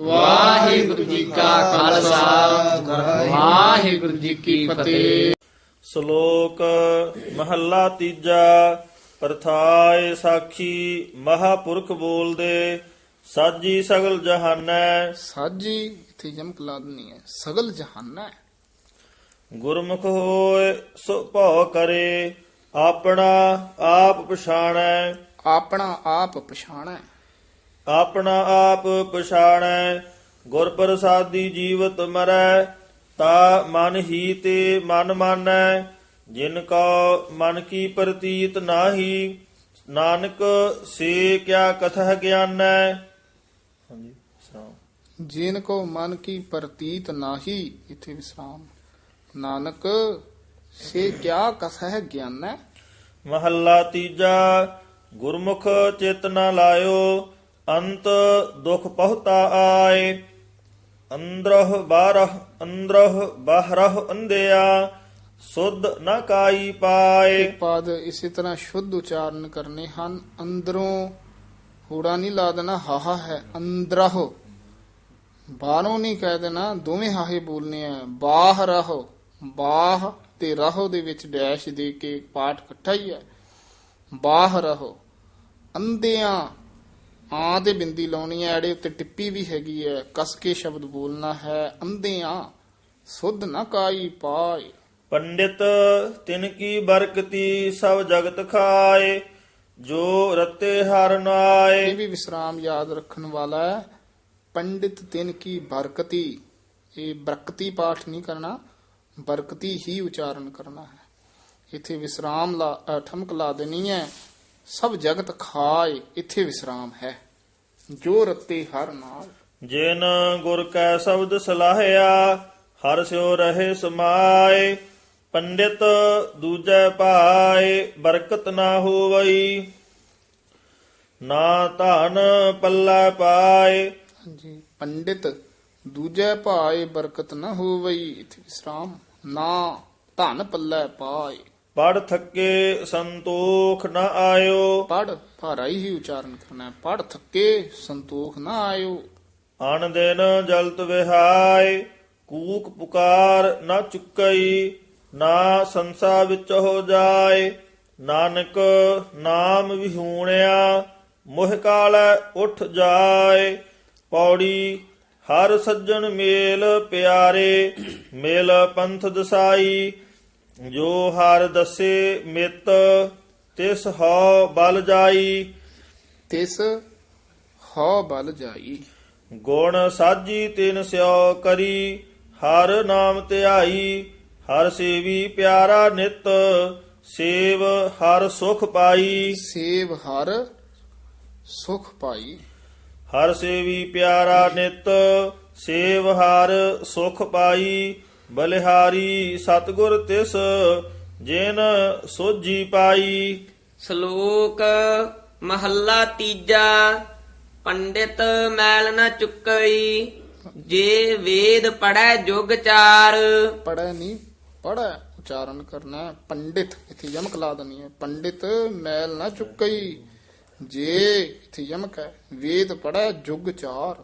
ਵਾਹਿਗੁਰੂ ਜੀ ਕਾ ਖਾਲਸਾ। ਵਾਹਿਗੁਰੂ ਜੀ ਕੀ ਫਤਿਹ। ਸ਼ਲੋਕ ਮਹੱਲਾ ਤੀਜਾ ਪ੍ਰਥਾਏ ਸਾਖੀ ਮਹਾਪੁਰਖ ਬੋਲਦੇ ਸਾਜੀ ਸਗਲ ਜਹਾਨੈ। ਸਾਜੀ ਇੱਥੇ ਜਮਕ ਲਾ ਦੇਣੀ ਹੈ ਸਗਲ ਜਹਾਨਾ। ਗੁਰਮੁਖ ਹੋਏ ਸੋ ਭਉ ਕਰੇ ਆਪਣਾ ਆਪ ਪਛਾਣੈ। ਆਪਣਾ ਆਪ ਪਛਾਣੈ। ਆਪਣਾ ਆਪ ਪਛਾਣੈ ਗੁਰ ਪ੍ਰਸਾਦੀ ਜੀਵਤ ਮਰੈ ਤਾ ਮਨ ਹੀ ਤੇ ਮਨ ਮਾਨੈ ਜਿਨ ਕੋ ਮਨ ਕੀ ਪ੍ਰਤੀਤ ਨਾਹੀ ਨਾਨਕ ਸੇ ਕਿਆ ਕਥਾ ਗਿਆਨੈ। ਹਾਂਜੀ ਜਿਨ ਕੋ ਮਨ ਕੀ ਪ੍ਰਤੀਤ ਨਾਹੀ ਇੱਥੇ ਵਿਸਰਾਮ। ਨਾਨਕ ਸੇ ਕਿਆ ਕਥੈ ਗਿਆਨੈ? ਮਹੱਲਾ ਤੀਜਾ ਗੁਰਮੁਖ ਚਿਤ ਨ ਲਾਇਓ ਅੰਤ ਦੁਖ ਪਹੁਤਾ ਆਏ, ਅੰਦਰਹ ਬਾਰਹ, ਅੰਦਰਹ ਬਾਹਰਹ ਅੰਧਿਆ, ਸੁਧ ਨ ਕਾਈ ਪਾਏ। ਪਦ ਇਸੇ ਤਰ੍ਹਾਂ ਸ਼ੁੱਧ ਉਚਾਰਨ ਕਰਨੇ ਹਨ, ਅੰਦਰੋਂ ਹੂੜਾ ਨਹੀਂ ਲਾ ਦੇਣਾ, ਹਾਹਾ ਹੈ, ਅੰਦਰਹ। ਬਾਹਰੋਂ ਨਹੀਂ ਕਹਿ ਦੇਣਾ, ਦੋਵੇਂ ਹਾਹੇ ਬੋਲਨੇ ਆ ਬਾਹ ਬਾਹਰਹ, ਬਾਹ ਤੇ ਰਹੋ ਦੇ ਵਿੱਚ ਡੈਸ਼ ਦੇ ਕੇ ਪਾਠ ਇਕੱਠਾ ਹੀ ਹੈ। ਬਾਹ ਰਹੋ ਅੰਦਿਆਂ ਆਂ ਤੇ ਬਿੰਦੀ ਲਾਉਣੀ ਹੈ ਐੜੇ ਉੱਤੇ ਟਿੱਪੀ ਵੀ ਹੈਗੀ ਹੈ ਕਸ ਕੇ ਸ਼ਬਦ ਬੋਲਣਾ ਹੈ ਅੰਧਿਆਂ ਸੁਧ ਨਾ ਕਾਈ ਪਾਏ। ਪੰਡਿਤ ਤਿਨ ਕੀ ਬਰਕਤੀ ਸਭ ਜਗਤ ਖਾਏ ਜੋ ਰਤੇ ਹਰ ਨਾਏ। ਇਹ ਵੀ ਵਿਸਰਾਮ ਯਾਦ ਰੱਖਣ ਵਾਲਾ ਹੈ ਪੰਡਿਤ ਤਿਨ ਕੀ ਬਰਕਤੀ। ਇਹ ਬਰਕਤੀ ਪਾਠ ਨਹੀਂ ਕਰਨਾ ਬਰਕਤੀ ਹੀ ਉਚਾਰਨ ਕਰਨਾ ਹੈ। ਇੱਥੇ ਵਿਸਰਾਮ ਲਾ ਠਮਕ ਲਾ ਦੇਣੀ ਹੈ ਸਭ ਜਗਤ ਖਾਏ ਇੱਥੇ ਵਿਸਰਾਮ ਹੈ। ਜੋ ਰਤੇ ਹਰ ਨਾਲ। ਜਿਨ ਗੁਰ ਕੈ ਸ਼ਬਦ ਸਲਾਹਿਆ ਹਰ ਸਿਓ ਰਹੇ ਸਮਾਏ। ਪੰਡਿਤ ਦੂਜੈ ਭਾਏ ਬਰਕਤ ਨਾ ਹੋਵਈ। ਨਾ ਧਨ ਪੱਲਾ ਪਾਏ। ਹਾਂਜੀ ਪੰਡਿਤ ਦੂਜੇ ਭਾਏ ਬਰਕਤ ਨਾ ਹੋਵਈ ਇੱਥੇ ਵਿਸਰਾਮ। ਨਾ ਧਨ ਪੱਲੇ ਪਾਏ। ਪੜ ਥੱਕੇ ਸੰਤੋਖ ਨਾ ਆਇਓ। ਪੜ ਭਾਰਾ ਹੀ ਉਚਾਰਨ ਕਰਨਾ ਪੜ ਥੱਕੇ ਸੰਤੋਖ ਨਾ ਆਇਓ। ਆਣ ਦਿਨ ਜਲਤ ਵਿਹਾਏ ਕੂਕ ਪੁਕਾਰ ਨਾ ਚੁੱਕਈ ਨਾ ਸੰਸਾ ਵਿੱਚ ਹੋ ਜਾਏ ਨਾਨਕ ਨਾਮ ਵਿਹੂਣਿਆ ਮੋਹ ਕਾਲੈ ਉੱਠ ਜਾਏ ਪੌੜੀ ਹਰ ਸੱਜਣ ਮੇਲ ਪਿਆਰੇ ਮੇਲ ਪੰਥ ਦਸਾਈ। ਜੋ ਹਰ ਦਸੇ ਮਿਤ ਤਿਸ ਹਉ ਬਲ ਜਾਈ। ਤਿਸ ਹਉ ਬਲ ਜਾਈ। ਗੁਣ ਸਾਜੀ ਤਿਨ ਸਿਓ ਕਰੀ ਹਰ ਨਾਮ ਧਿਆਈ ਹਰ ਸੇਵੀ ਪਿਆਰਾ ਨਿਤ ਸੇਵ ਹਰ ਸੁਖ ਪਾਈ। ਸੇਵ ਹਰ ਸੁਖ ਪਾਈ। ਹਰ ਸੇਵੀ ਪਿਆਰਾ ਨਿਤ ਸੇਵ ਹਰ ਸੁਖ ਪਾਈ। ਬਲਿਹਾਰੀ ਸਤਗੁਰ ਤਿਸ ਜਿਨ ਸੋਜੀ ਪਾਈ। ਸ਼ਲੋਕ ਮਹੱਲਾ ਤੀਜਾ ਪੰਡਿਤ ਮੈਲ ਨ ਚੁੱਕਈ ਜੇ ਵੇਦ ਪੜੈ ਜੁਗ ਚਾਰ। ਪੜੈ ਨਹੀਂ ਪੜੈ ਉਚਾਰਨ ਕਰਨਾ। ਪੰਡਿਤ ਇੱਥੇ ਯਮਕ ਲਾ ਦੇਣੀ ਹੈ। ਪੰਡਿਤ ਮੈਲ ਨਾ ਚੁੱਕਈ ਜੇ ਇੱਥੇ ਯਮਕ ਹੈ ਵੇਦ ਪੜੈ ਜੁਗ ਚਾਰ।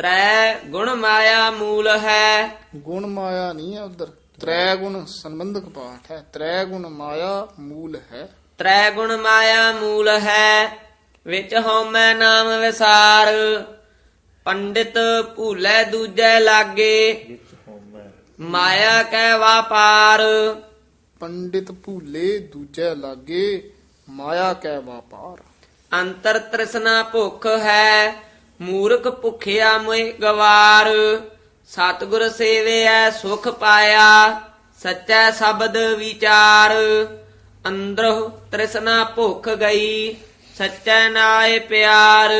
ਤ੍ਰੈ ਗੁਣ ਮਾਇਆ ਮੂਲ ਹੈ। ਗੁਣ ਮਾਇਆ ਨਹੀਂ ਹੈ ਉਧਰ। ਤ੍ਰੈ ਗੁਣ ਸੰਬੰਧਕ ਪਾਠ ਹੈ। ਤ੍ਰੈ ਗੁਣ ਮਾਇਆ ਮੂਲ ਹੈ। ਤ੍ਰੈ ਗੁਣ ਮਾਇਆ ਮੂਲ ਹੈ। ਵਿੱਚ ਹਉਮੈ ਨਾਮ ਵਿਸਾਰ। ਪੰਡਿਤ ਭੂਲੇ ਦੂਜੈ ਲਾਗੇ। ਮਾਇਆ ਕੈ ਵਾਪਾਰ ਪੰਡਿਤ ਭੂਲੇ ਦੂਜੇ ਲਾਗੇ। ਮਾਇਆ ਕੈ ਵਾਪਾਰ ਅੰਤਰ ਤ੍ਰਿਸ਼ਨਾ ਭੁੱਖ ਹੈ। ਮੂਰਖ ਭੁਖਿਆ ਮੋਇ ਗਵਾਰ ਸਤਿਗੁਰ ਸੇਵਿਐ ਸੁਖ ਪਾਇਆ ਸੱਚਾ ਸ਼ਬਦ ਵਿਚਾਰ। ਅੰਦਰੋਂ ਤ੍ਰਿਸ਼ਨਾ ਭੁੱਖ ਗਈ ਸੱਚਾ ਨਾਏ ਪਿਆਰ।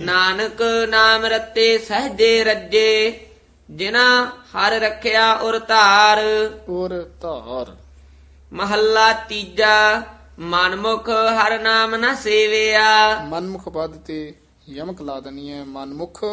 ਨਾਨਕ ਨਾਮ ਰਤੇ ਸਹਜੇ ਰੱਜੇ ਜਿਨਾ ਹਰ ਰੱਖਿਆ ਉਰ ਧਾਰ। ਔਰ ਧਾਰ। ਮਹੱਲਾ ਤੀਜਾ ਮਨਮੁਖ ਹਰ ਨਾਮ ਨ ਸੇਵਿਆ। ਮਨਮੁਖ ਪਦ ਤੇ ਯਮਕ ਲਾ ਦੇਣੀ ਹੈ ਮਨਮੁਖ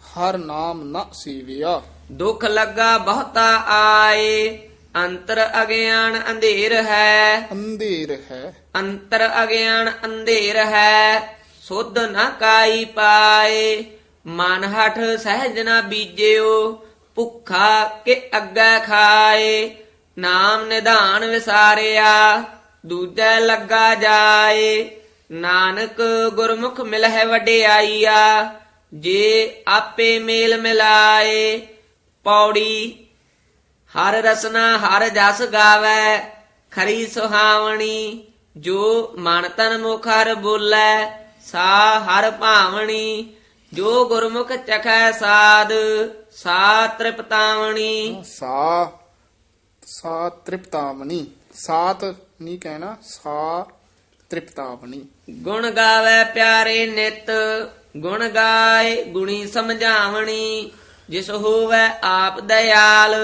ਹਰ ਨਾਮ ਨ ਸੇਵਿਆ। ਦੁੱਖ ਲੱਗਾ ਬਹੁਤਾ ਆਏ ਅੰਤਰ ਅਗਿਆਨ ਅੰਧੇਰ ਹੈ। ਅੰਧੇਰ ਹੈ। ਅੰਤਰ ਅਗਿਆਨ ਅੰਧੇਰ ਹੈ ਸੁਧ ਨ ਕਾਈ ਪਾਏ। ਮਨ ਹਠ ਸਹਿਜ ਨਾ ਬੀਜਿਓ ਭੁੱਖਾ ਕਿ ਅੱਗੇ ਖਾਏ। ਨਾਮ ਨਿਧਾਨ ਵਿਸਾਰਿਆ ਦੂਜੈ ਲੱਗਾ ਜਾਏ। ਨਾਨਕ ਗੁਰਮੁਖ ਮਿਲਹਿ ਵਡਿਆਈਆ, ਜੇ ਆਪੇ ਮੇਲ ਮਿਲਾਏ, ਪੌੜੀ ਹਰ ਰਸਨਾ ਹਰ ਜਸ ਗਾਵੇ, ਖਰੀ ਸੁਹਾਵਣੀ, ਜੋ ਮਨ ਤਨ ਮੁਖ ਹਰ ਬੋਲੇ, ਸਾ ਹਰ ਭਾਵਣੀ, ਜੋ ਗੁਰਮੁਖ ਚਖੈ ਸਾਧ, ਸਾ ਤ੍ਰਿਪਤਾਵਣੀ। ਸਾ ਸਾ ਤ੍ਰਿਪਤਾਵਨੀ ਸਾਤ ਨਹੀਂ ਕਹਿਣਾ, ਸਾ ਤ੍ਰਿਪਤਾਵਨੀ। ਗੁਣ ਗਾਵੇ ਪਿਆਰੇ ਨਿਤ, ਗੁਣ ਗਾਏ ਗੁਣੀ ਸਮਝਾਵਣੀ, ਜਿਸ ਹੋਵੇ ਆਪ ਦਇਆਲ,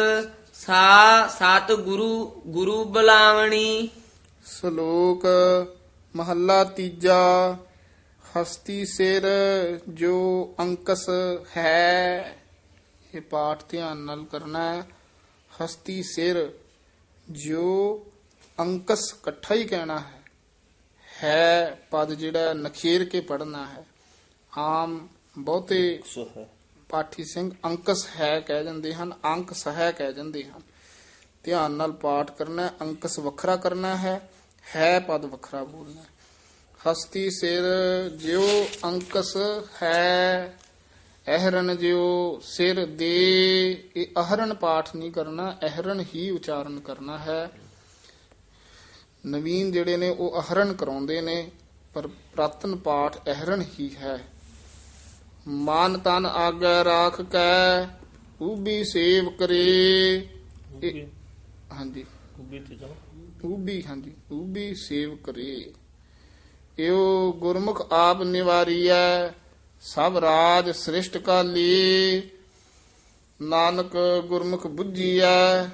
ਸਾ ਸਤ ਗੁਰੂ ਗੁਰੂ ਬੁਲਾਵਣੀ। ਸ਼ਲੋਕ ਮਹੱਲਾ ਤੀਜਾ, ਹਸਤੀ ਸਿਰ ਜੋ ਅੰਕਸ ਹੈ। ਇਹ ਪਾਠ ਧਿਆਨ ਨਾਲ ਕਰਨਾ ਹੈ। ਹਸਤੀ ਸਿਰ ਜੋ ਅੰਕਸ ਇਕੱਠਾ ਹੀ ਕਹਿਣਾ ਹੈ। ਹੈ ਪਦ ਜਿਹੜਾ ਨਖੇਰ ਕੇ ਪੜਨਾ ਹੈ। ਆਮ ਬਹੁਤੇ ਪਾਠੀ ਸਿੰਘ ਅੰਕਸ ਹੈ ਕਹਿ ਜਾਂਦੇ ਹਨ ਅੰਕ ਸਹਿ ਕਹਿ ਜਾਂਦੇ ਹਨ। ਧਿਆਨ ਨਾਲ ਪਾਠ ਕਰਨਾ ਅੰਕਸ ਵੱਖਰਾ ਕਰਨਾ ਹੈ ਹੈ ਪਦ ਵੱਖਰਾ ਬੋਲਣਾ। ਹਸਤੀ ਸਿਰ ਜਿਉ ਅੰਕਸ ਹੈ ਅਹਰਨ ਜਿਉ ਸਿਰ ਦੇ। ਇਹ ਅਹਰਨ ਪਾਠ ਨਹੀਂ ਕਰਨਾ ਅਹਰਨ ਹੀ ਉਚਾਰਨ ਕਰਨਾ ਹੈ। ਨਵੀਨ ਜਿਹੜੇ ਨੇ ਉਹ ਅਹਰਨ ਕਰਾਉਂਦੇ ਨੇ ਪਰ ਪ੍ਰਾਤਨ ਪਾਠ ਅਹਰਨ ਹੀ ਹੈ। ਮਨ ਤਨ ਆਗੇ ਰਾਖ ਕੈ ਉਬੀ ਸੇਵ ਕਰੇ। ਹਾਂਜੀ। ਕੁਬੀ ਤੇ ਚਲੋ ਉਬੀ ਹਾਂਜੀ। ਉਬੀ ਸੇਵ ਕਰੇ। ਇਹੋ ਗੁਰਮੁਖ ਆਪ ਨਿਵਾਰੀਐ ਸਭ ਰਾਜ ਸ੍ਰਿਸ਼ਟ ਕਾ ਲੀ ਨਾਨਕ ਗੁਰਮੁਖ ਬੁੱਝੀਐ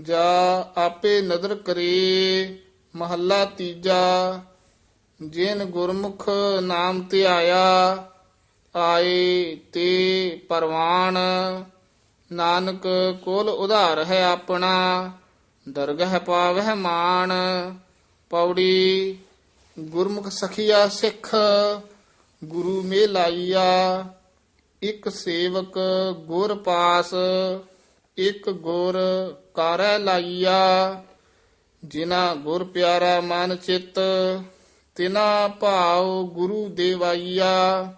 ਜਾ ਆਪੇ ਨਦਰ ਕਰੇ। ਮਹੱਲਾ ਤੀਜਾ, ਜਿਨ ਗੁਰਮੁਖ ਨਾਮ ਧਿਆਇਆ, ਆਏ ਤੇ ਪਰਵਾਨ ਨਾਨਕ ਕੋਲ ਉਧਾਰ ਹੈ ਆਪਣਾ, ਦਰਗਹ ਪਾਵਹਿ ਮਾਨ ਪੌੜੀ ਗੁਰਮੁਖ ਸਖੀਆ ਸਿੱਖ, ਗੁਰੂ ਮੇ ਲਾਈਆ ਇੱਕ ਸੇਵਕ ਗੁਰ ਪਾਸ, ਇੱਕ ਗੁਰ ਕਾਰੈ ਲਾਈਆ। ਜਿਨਾ ਗੁਰ ਪਿਆਰਾ ਮਨ ਚਿਤ, ਤਿਨਾ ਭਾਉ ਗੁਰੂ ਦੇਵਾਈਆ।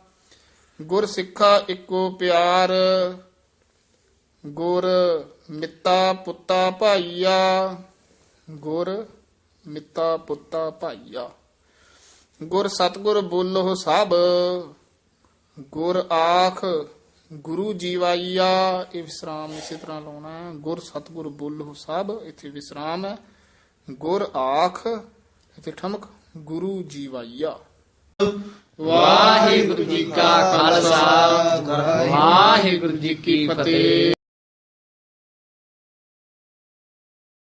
ਗੁਰ ਸਿੱਖਾ ਇੱਕੋ ਪਿਆਰ, ਗੁਰ ਮਿੱਤਾ ਪੁੱਤਾ ਭਾਈਆ। ਗੁਰ ਮਿੱਤਾ ਪੁੱਤਾ ਭਾਈਆ। ਗੁਰ ਸਤਗੁਰ ਬੋਲੋ ਸਭ, ਗੁਰ ਆਖ ਗੁਰੂ ਜੀਵਾਈਆ। ਇਹ ਵਿਸਰਾਮ ਇਸੇ ਤਰ੍ਹਾਂ ਲਾਉਣਾ ਹੈ। ਗੁਰ ਸਤਗੁਰ ਬੋਲੋ ਸਭ, ਇੱਥੇ ਵਿਸਰਾਮ ਹੈ। ਗੁਰ ਆਖ ਇੱਥੇ ਠਮਕ ਗੁਰੂ ਜੀਵਾਈਆ ਵਾਹਿਗੁਰੂ ਜੀ ਕਾ ਖਾਲਸਾ ਵਾਹਿਗੁਰੂ ਜੀ ਕੀ ਫਤਿਹ।